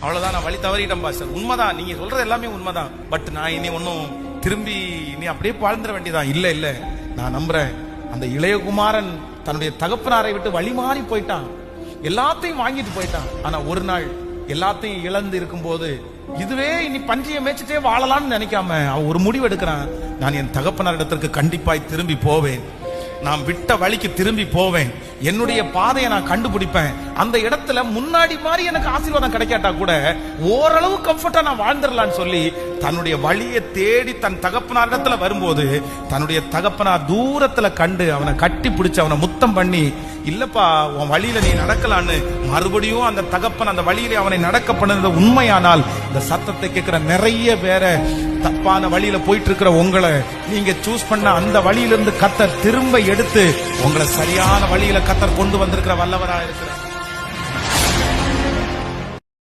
அவ்வளவுதான் நான் வழி தவறிட்டேன் பாஸ்டர். உண்மைதான். நீங்க சொல்றது எல்லாமே உண்மைதான். பட் நான் இனி ஒன்னும் திரும்பி நீ அப்படியே வாழ்ந்துட வேண்டியதான் இல்ல இல்ல. நான் நம்புறேன். அந்த இளையகுமாரன் தன்னுடைய தகப்பனாரை விட்டு வழி மாறி போயிட்டான். எல்லாத்தையும் வாங்கிட்டு போயிட்டான். ஆனா ஒரு நாள் எல்லாத்தையும் இழந்து இருக்கும்போது இதுவே இனி பன்றியை மேய்ச்சிட்டே வாழலாம்னு நினைக்காம அவன் ஒரு முடிவு எடுக்கிறான். நான் என் தகப்பனார் இடத்திற்கு கண்டிப்பாய் திரும்பி போவேன். நான் விட்ட வழிக்கு திரும்பி போவேன். என்னுடைய பாதையை நான் கண்டுபிடிப்பேன். அந்த இடத்துல முன்னாடி மாதிரி எனக்கு ஆசீர்வாதம் கிடைக்காட்டா கூட ஓரளவு கம்ஃபர்ட்டா நான் வாழ்ந்துடலாம்னு சொல்லி தன்னுடைய வழியை தேடி தன் தகப்பனார் இடத்துல வரும்போது தன்னுடைய தகப்பனார் தூரத்துல கண்டு அவனை கட்டி பிடிச்சு அவனை முத்தம் பண்ணி இல்லப்பா உன் வழியில நீ நடக்கலான்னு மறுபடியும் அந்த தகப்பன் அந்த வழியில அவனை நடக்க பண்ணது உண்மையானால் இந்த சத்தத்தை கேட்கிற நிறைய பேரை தப்பான வழியில போயிட்டு இருக்கிற உங்களை நீங்க சூஸ் பண்ண அந்த வழியிலிருந்து கத்த திரும்ப எடுத்து உங்களை சரியான வழியில கத்தர் கொண்டு வந்திருக்கிற வல்லவராக இருக்கிறார்